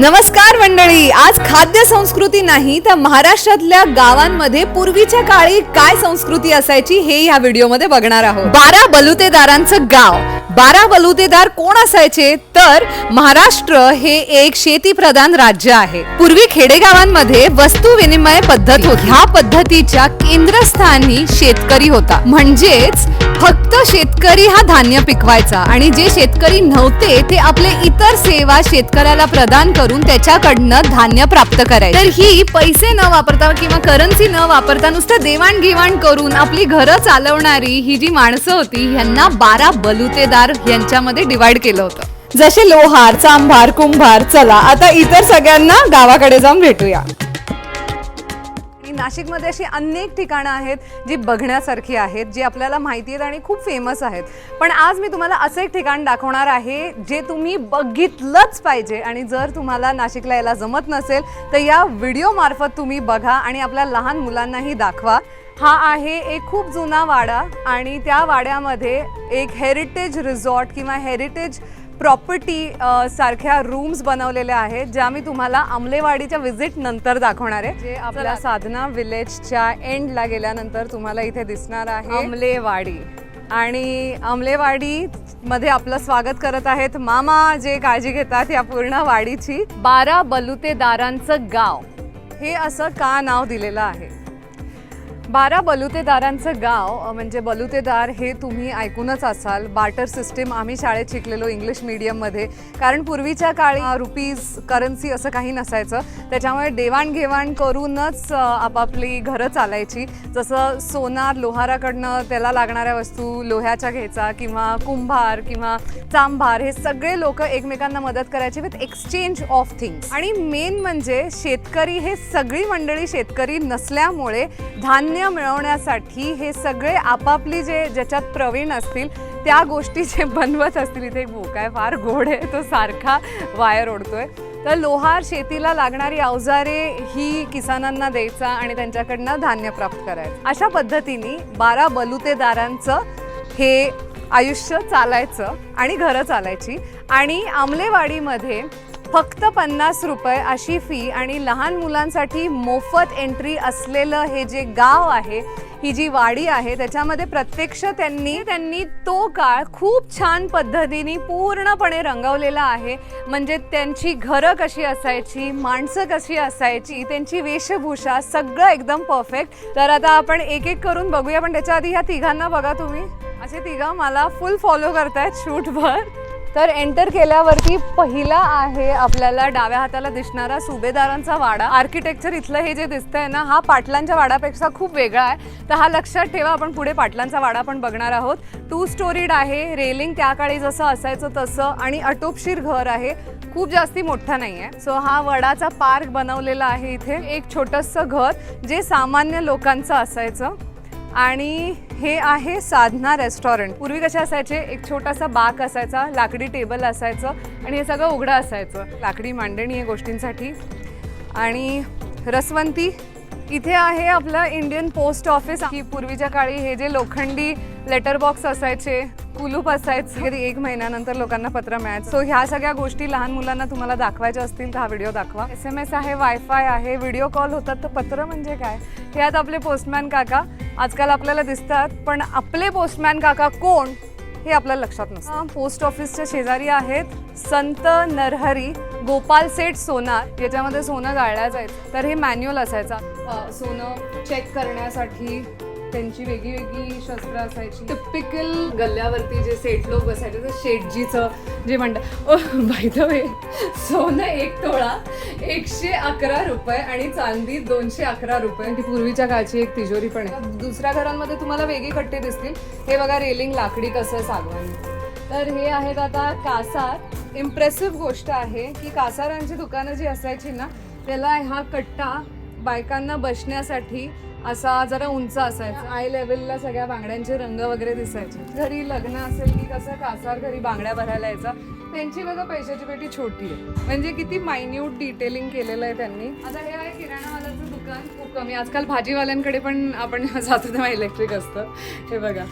नमस्कार मंडळी आज खाद्य संस्कृती नाही तर महाराष्ट्रातल्या गावांमध्ये पूर्वीच्या काळी काय संस्कृती असायची हे या व्हिडिओमध्ये बघणार आहोत. बारा बलुतेदारांचं गाव. बारा बलुतेदार कोण असायचे? तर महाराष्ट्र हे एक शेती प्रधान राज्य आहे. पूर्वी खेडेगावांमध्ये वस्तू विनिमय पद्धत होती. ह्या पद्धतीच्या केंद्रस्थानी शेतकरी होता. म्हणजेच फक्त शेतकरी हा धान्य पिकवायचा आणि जे शेतकरी नव्हते ते आपले इतर सेवा शेतकऱ्याला प्रदान करून त्याच्याकडनं धान्य प्राप्त करायचे. तर ही पैसे न वापरता किंवा करन्सी न वापरता नुसतं देवाणघेवाण करून आपली घरं चालवणारी ही जी माणसं होती यांना बारा बलुतेदार यांच्यामध्ये डिवाइड केलं होतं. जसे लोहार चांभार कुंभार चला आता इतर सगळ्यांना गावाकडे जाऊन भेटूया. नाशिकमध्ये अशी अनेक ठिकाणं आहेत जी बघण्यासारखी आहेत जी आपल्याला माहिती आहेत आणि खूप फेमस आहेत. पण आज मी तुम्हाला असं एक ठिकाण दाखवणार आहे जे तुम्ही बघितलंच पाहिजे. आणि जर तुम्हाला नाशिकला यायला जमत नसेल तर या व्हिडिओमार्फत तुम्ही बघा आणि आपल्या लहान मुलांनाही दाखवा. हा आहे एक खूप जुना वाडा आणि त्या वाड्यामध्ये एक हेरिटेज रिसॉर्ट किंवा हेरिटेज प्रॉपर्टी सारख्या रूम्स बनवलेल्या आहेत ज्या मी तुम्हाला आमलेवाडीच्या विजिट नंतर दाखवणार आहे. जे आपल्या साधना विलेजच्या एंडला गेल्यानंतर तुम्हाला इथे दिसणार आहे. आमलेवाडी. आणि आमलेवाडी मध्ये आपलं स्वागत करत आहेत मामा जे काळजी घेतात या पूर्ण वाडीची. बारा बलुतेदारांचं गाव. हे असं का नाव दिलेलं आहे? बारा बलुतेदारांचं गाव म्हणजे बलुतेदार हे तुम्ही ऐकूनच असाल. बार्टर सिस्टीम आम्ही शाळेत शिकलेलो इंग्लिश मीडियममध्ये. कारण पूर्वीच्या काळी रुपीज करन्सी असं काही नसायचं. त्याच्यामुळे देवाणघेवाण करूनच आपापली घरं चालायची. जसं सोनार लोहाराकडनं त्याला लागणाऱ्या वस्तू लोह्याच्या घ्यायचा किंवा कुंभार किंवा चांभार हे सगळे लोक एकमेकांना मदत करायचे विथ एक्सचेंज ऑफ थिंग्स आणि मेन म्हणजे शेतकरी हे सगळी मंडळी शेतकरी नसल्यामुळे धान्य मिळवण्यासाठी हे सगळे आपापली जे ज्याच्यात प्रवीण असतील त्या गोष्टी जे बनवत असतील इथे एक आहे फार गोड आहे तो सारखा वायर ओढतोय. तर लोहार शेतीला लागणारी अवजारे ही किसानांना द्यायचा आणि त्यांच्याकडनं धान्य प्राप्त करायचं. अशा पद्धतीने बारा बलुतेदारांचं हे आयुष्य चालायचं आणि घरं चालायची. आणि आमलेवाडीमध्ये फक्त पन्नास रुपये अशी फी आणि लहान मुलांसाठी मोफत एंट्री असलेलं हे जे गाव आहे ही जी वाडी आहे त्याच्यामध्ये प्रत्यक्ष त्यांनी त्यांनी तो काळ खूप छान पद्धतीने पूर्णपणे रंगवलेला आहे. म्हणजे त्यांची घरं कशी असायची माणसं कशी असायची त्यांची वेशभूषा सगळं एकदम परफेक्ट तर आता आपण एक एक करून बघूया पण त्याच्या आधी ह्या तिघांना बघा तुम्ही. असे तिघं मला फुल फॉलो करतायत शूटभर तर एंटर केल्यावरती पहिला आहे आपल्याला डाव्या हाताला दिसणारा सुभेदारांचा वाडा. आर्किटेक्चर इथलं हे जे दिसतंय ना हा पाटलांच्या वाडापेक्षा खूप वेगळा आहे. तर हा लक्षात ठेवा आपण पुढे पाटलांचा वाडा पण बघणार आहोत. टू स्टोरीड आहे रेलिंग त्या काळी जसं असायचं तसं आणि अटोपशीर घर आहे. खूप जास्ती मोठा नाही आहे सो हा वडाचा पार्क बनवलेला आहे इथे. एक छोटंसं घर जे सामान्य लोकांचं असायचं. आणि हे आहे साधना रेस्टॉरंट. पूर्वी कसे असायचे? एक छोटासा बाक असायचा लाकडी टेबल असायचं आणि हे सगळं उघडं असायचं. लाकडी मांडणी आहे गोष्टींसाठी. आणि रसवंती इथे आहे आपलं इंडियन पोस्ट ऑफिस की पूर्वीच्या काळी हे जे लोखंडी लेटर बॉक्स असायचे कुलूप असायचे एक महिन्यानंतर लोकांना पत्र मिळायचं. सो ह्या सगळ्या गोष्टी लहान मुलांना तुम्हाला दाखवायच्या असतील तर हा व्हिडिओ दाखवा. एस एम एस आहे वायफाय आहे व्हिडिओ कॉल होतात. तर पत्र म्हणजे काय? हे आता आपले पोस्टमॅन काका आजकाल आपल्याला दिसतात पण आपले पोस्टमॅन काका कोण? हे आपल्याला लक्षात नसतं. पोस्ट ऑफिसच्या शेजारी आहेत संत नरहरी गोपाल सेठ सोनार. याच्यामध्ये सोनं गाळल्या जायचं. तर हे मॅन्युअल असायचा. सोनं चेक करण्यासाठी त्यांची वेगळी वेगळी शस्त्र असायची. टिपिकल गल्ल्यावरती जे सेठ लोक बसायचे तर शेठजीचं जे म्हणतात बाय द वे सोनं एक तोळा एकशे अकरा रुपये आणि चांदी दोनशे अकरा रुपये. ती पूर्वीच्या काळची एक तिजोरी पण आहे. दुसऱ्या घरांमध्ये तुम्हाला वेगळी कट्टे दिसतील. हे बघा रेलिंग लाकडी कसं सागवानी तर हे आहेत आता कासार. इम्प्रेसिव्ह गोष्ट आहे की कासारांची दुकानं जी असायची ना त्याला हा कट्टा बायकांना बसण्यासाठी असा जरा उंच असायचा. आय लेवलला सगळ्या बांगड्यांचे रंग वगैरे दिसायचे. घरी लग्न असेल की कसं कासार घरी बांगड्या भरायला यायचा त्यांची बघा पैशाची पेटी छोटी आहे. म्हणजे किती मायन्यूट डिटेलिंग केलेलं आहे त्यांनी. आता हे आहे किराणावाल्याचं दुकान खूप कमी. आजकाल भाजीवाल्यांकडे पण आपण जातो तेव्हा इलेक्ट्रिक असतं. हे बघा.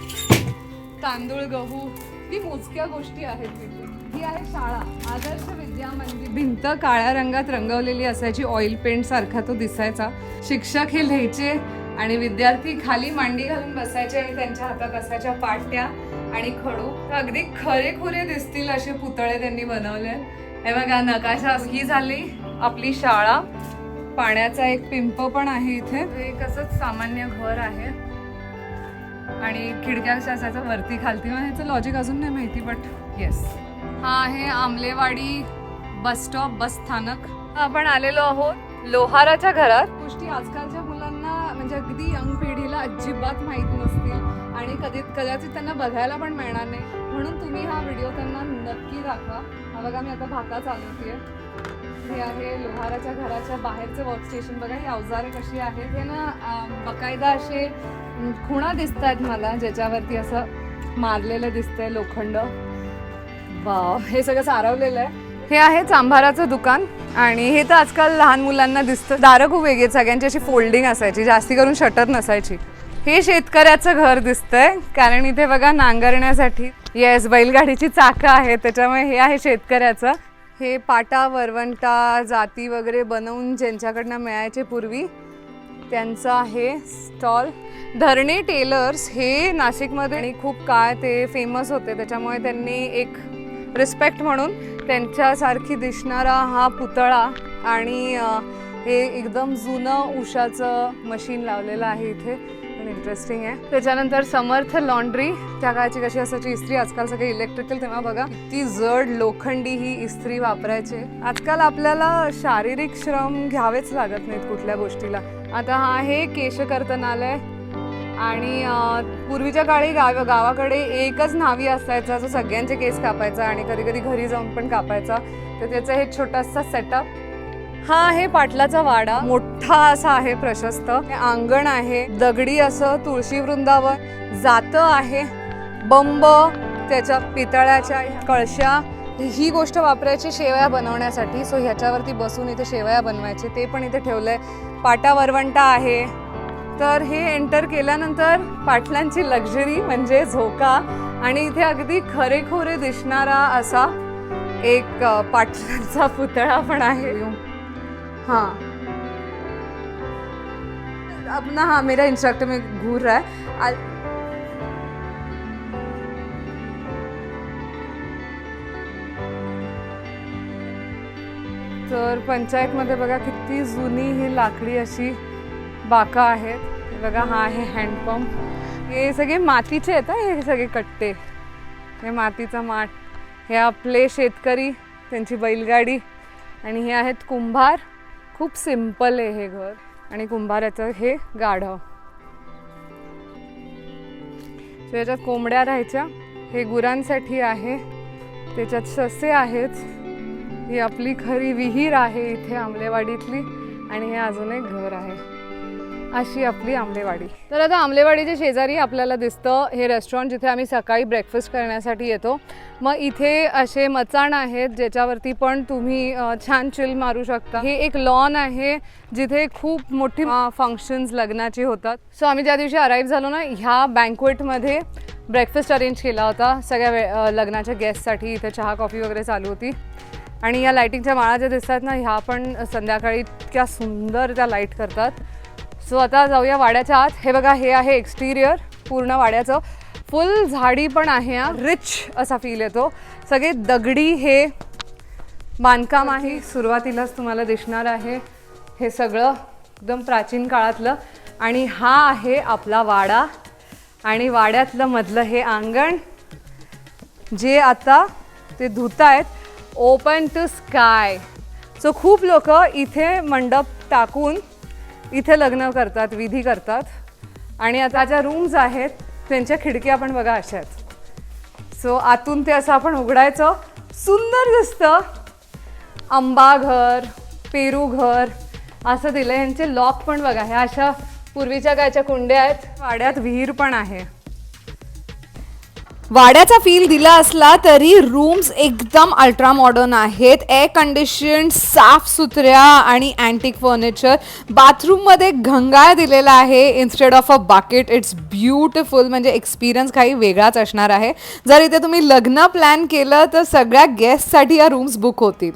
तांदूळ गहू ती मोजक्या गोष्टी आहेत तिथे. ही आहे शाळा. आदर्श विद्या मंदिर. भिंत काळ्या रंगात रंगवलेली असायची. ऑइल पेंट सारखा तो दिसायचा. शिक्षक हे लिहायचे आणि विद्यार्थी खाली मांडी घालून बसायचे आणि त्यांच्या हातात असायच्या पाट्या आणि खडू. अगदी खरेखुरे दिसतील असे पुतळे त्यांनी बनवले. हे बघा नकाशा ही झाली आपली शाळा. पाण्याचा एक पिंप पण आहे इथे. हे कसंच सामान्य घर आहे. आणि खिडक्या कशा असायचं वरती खालती. मला ह्याचं लॉजिक अजून नाही माहिती बट येस हा आहे आमलेवाडी बस स्टॉप बस स्थानक. आपण आलेलो आहोत लोहाराच्या घरात. गोष्टी आजकालच्या मुलांना म्हणजे अगदी यंग पिढीला अजिबात माहीत नसतील आणि कधी कदाचित त्यांना बघायला पण मिळणार नाही. म्हणून तुम्ही हा व्हिडिओ त्यांना नक्की दाखवा. हा बघा मी आता भाता चालवते हे आहे लोहाराच्या घराच्या बाहेरचं वर्कस्टेशन बघा ही अवजारे कशी आहेत. हे ना बकायदा असे खुणा दिसत आहेत मला ज्याच्यावरती असं मारलेलं दिसतंय लोखंड. वाव हे सगळं सारवलेलं आहे. हे आहे चांभाराचं दुकान आणि हे तर आजकाल लहान मुलांना दिसतं. दारं खूप वेगळी सगळ्यांची अशी फोल्डिंग असायची जास्ती करून शटर नसायची. हे शेतकऱ्याचं घर दिसतंय कारण इथे बघा नांगरण्यासाठी येस बैलगाडीची चाकं आहेत. त्याच्यामुळे हे आहे शेतकऱ्याचं. हे पाटा वरवंटा जाती वगैरे बनवून ज्यांच्याकडनं मिळायचे पूर्वी त्यांचं आहे स्टॉल धरणे टेलर्स हे नाशिकमध्ये आणि खूप काळ ते फेमस होते. त्याच्यामुळे त्यांनी एक रिस्पेक्ट म्हणून त्यांच्यासारखी दिसणारा हा पुतळा आणि हे एकदम जुनं उषाचं मशीन लावलेलं आहे इथे. पण इंटरेस्टिंग आहे. त्याच्यानंतर समर्थ लॉन्ड्री त्या काळची कशी असायची इस्त्री आजकाल सगळे इलेक्ट्रिकल तेव्हा बघा ती जड लोखंडी ही इस्त्री वापरायची. आजकाल आपल्याला शारीरिक श्रम घ्यावेच लागत नाहीत कुठल्या गोष्टीला. आता हा आहे केशकर्तनालय आणि पूर्वीच्या काळी गाव गावाकडे एकच न्हावी असायचा जो सगळ्यांचे केस कापायचा आणि कधी कधी घरी जाऊन पण कापायचा. तर त्याचं हे छोटासा सेटअप हा आहे पाटलाचा वाडा. मोठा असा आहे प्रशस्त. हे अंगण आहे. दगडी असं तुळशी वृंदावन जातं आहे. बंब त्याच्या पितळ्याच्या कळशा ही गोष्ट वापरायची शेवया बनवण्यासाठी. सो ह्याच्यावरती बसून इथे शेवया बनवायचे. ते पण इथे ठेवलं आहे पाटा वरवंटा आहे. तर हे एंटर केल्यानंतर पाटलांची लक्झरी म्हणजे झोका. आणि इथे अगदी खरेखोरे दिसणारा असा एक पाटलांचा पुतळा पण आहे. हाँ। अपना हाँ मेरा इंस्ट्रक्टर में घूर रहा है। आ- तर पंचायतमध्ये बघा किती जुनी ही लाकडी अशी बाका आहेत. बघा हा आहे हँडपंप हे सगळे मातीचे आहेत हे सगळे कट्टे. हे मातीचा माठ. हे आपले शेतकरी त्यांची बैलगाडी. आणि हे आहेत कुंभार. खूप सिंपल आहे हे घर आणि कुंभाराचं हे गाढव. त्याच्यात कोंबड्या राहायच्या. हे गुरांसाठी आहे. त्याच्यात ससे आहेत. ही आपली खरी विहीर आहे इथे आंबलेवाडीतली आणि हे अजून एक घर आहे. अशी आपली आंबेवाडी. तर आता आंबलेवाडीच्या शेजारी आपल्याला दिसतं हे रेस्टॉरंट जिथे आम्ही सकाळी ब्रेकफास्ट करण्यासाठी येतो. मग इथे असे मचाण आहेत ज्याच्यावरती पण तुम्ही छान चिल मारू शकता. हे एक लॉन आहे जिथे खूप मोठी फंक्शन्स लग्नाची होतात. सो आम्ही ज्या दिवशी अराईव्ह झालो ना ह्या बँकवेटमध्ये ब्रेकफास्ट अरेंज केला होता. सगळ्या वे लग्नाच्या गेस्टसाठी इथे चहा कॉफी वगैरे चालू होती. आणि या लाईटिंगच्या माळा ज्या दिसतात ना ह्या पण संध्याकाळी इतक्या सुंदर त्या लाइट करतात. सो आता जाऊया वाड्याच्या आत. हे बघा हे आहे एक्सटिरियर पूर्ण वाड्याचं. फुल झाडी पण आहे रिच असा फील येतो. सगळे दगडी हे बांधकाम आहे. सुरुवातीलाच तुम्हाला दिसणार आहे. हे सगळं एकदम प्राचीन काळातलं. आणि हा आहे आपला वाडा. आणि वाड्यातलं मधलं हे अंगण जे आता ते धुत आहेत ओपन टू स्काय सो खूप लोक इथे मंडप टाकून इथे लग्न करतात विधी करतात. आणि आता ज्या रूम्स आहेत त्यांच्या खिडक्या पण बघा अशा आहेत. सो आतून ते असं आपण उघडायचं. सुंदर दिसतं. आंबा घर पेरू घर असं दिलं यांचे लॉक पण बघा. ह्या अशा पूर्वीच्या गायच्या कुंड्या आहेत. वाड्यात विहीर पण आहे. वाड्याचा फील दिला असला तरी रूम्स एकदम अल्ट्रा मॉडर्न आहेत. एअर कंडिशन साफ सुथऱ्या आणि अँटिक फर्निचर बाथरूममध्ये घंगाळ दिलेला आहे. Instead of a bucket it's beautiful म्हणजे एक्सपिरियन्स काही वेगळाच असणार आहे. जर इथे तुम्ही लग्न प्लॅन केलं तर सगळ्या गेस्टसाठी या रूम्स बुक होतील.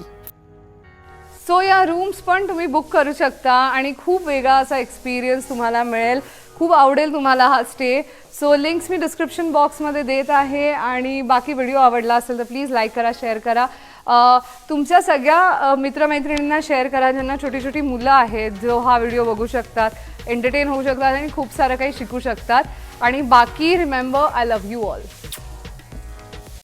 सो या रूम्स पण तुम्ही बुक करू शकता आणि खूप वेगळा असा एक्सपिरियन्स तुम्हाला मिळेल. खूप आवडेल तुम्हाला हा स्टे सो लिंक्स मी डिस्क्रिप्शन बॉक्समध्ये देत आहे आणि बाकी व्हिडिओ आवडला असेल तर प्लीज लाईक करा शेअर करा. तुमच्या सगळ्या मित्रमैत्रिणींना शेअर करा ज्यांना छोटी छोटी मुलं आहेत जो हा व्हिडिओ बघू शकतात एंटरटेन होऊ शकतात आणि खूप सारं काही शिकू शकतात. आणि बाकी remember I love you all